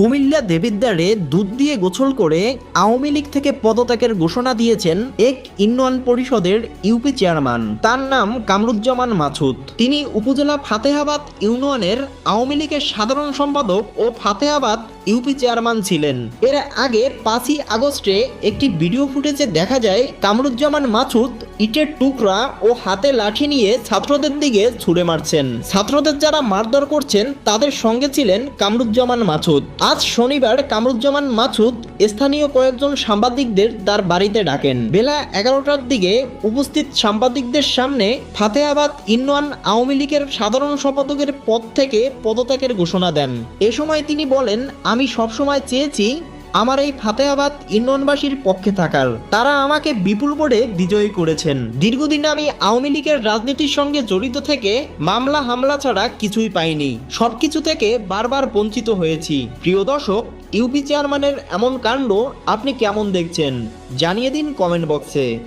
কুমিল্লা দেবিদ্দারে দুধ দিয়ে গোসল করে আওয়ামী লীগ থেকে পদত্যাগের ঘোষণা দিয়েছেন এক ইউনিয়ন পরিষদের ইউপি চেয়ারম্যান। তার নাম কামরুজ্জামান মাছুদ। তিনি উপজেলা ফাতেহাবাদ ইউনিয়নের আওয়ামী লীগের সাধারণ সম্পাদক ও ফাতেহাবাদ ইউপি চেয়ারম্যান ছিলেন। এর আগে পাঁচই আগস্টে একটি ভিডিও ফুটেজে দেখা যায়, কামরুজ্জামান মাছুদ ইটের টুকরা ও হাতে লাঠি নিয়ে ছাত্রদের দিকে ছুড়ে মারছেন। ছাত্রদের যারা মারধর করছেন, তাদের সঙ্গে ছিলেন কামরুজ্জামান মাছুদ। আজ শনিবার কামরুজ্জামান মাছুদ স্থানীয় কয়েকজন সাংবাদিকদের তার বাড়িতে ডাকেন। বেলা এগারোটার দিকে উপস্থিত সাংবাদিকদের সামনে ফাতেহাবাদ ইউনিয়ন আওয়ামী লীগের সাধারণ সম্পাদকের পদ থেকে পদত্যাগের ঘোষণা দেন। এ সময় তিনি বলেন আমি সবসময় চেয়েছি আমার এই ফাতেহাবাদ ইউনিয়নবাসীর পক্ষে থাকার। তারা আমাকে বিপুল ভোটে বিজয়ী করেছেন। দীর্ঘদিন আমি আওয়ামী লীগের রাজনীতির সঙ্গে জড়িত থেকে মামলা হামলা ছাড়া কিছুই পাইনি। সবকিছু থেকে বারবার বঞ্চিত হয়েছি। প্রিয় দর্শক, ইউপি চেয়ারম্যানের এমন কাণ্ড আপনি কেমন দেখছেন? জানিয়ে দিন কমেন্ট বক্সে।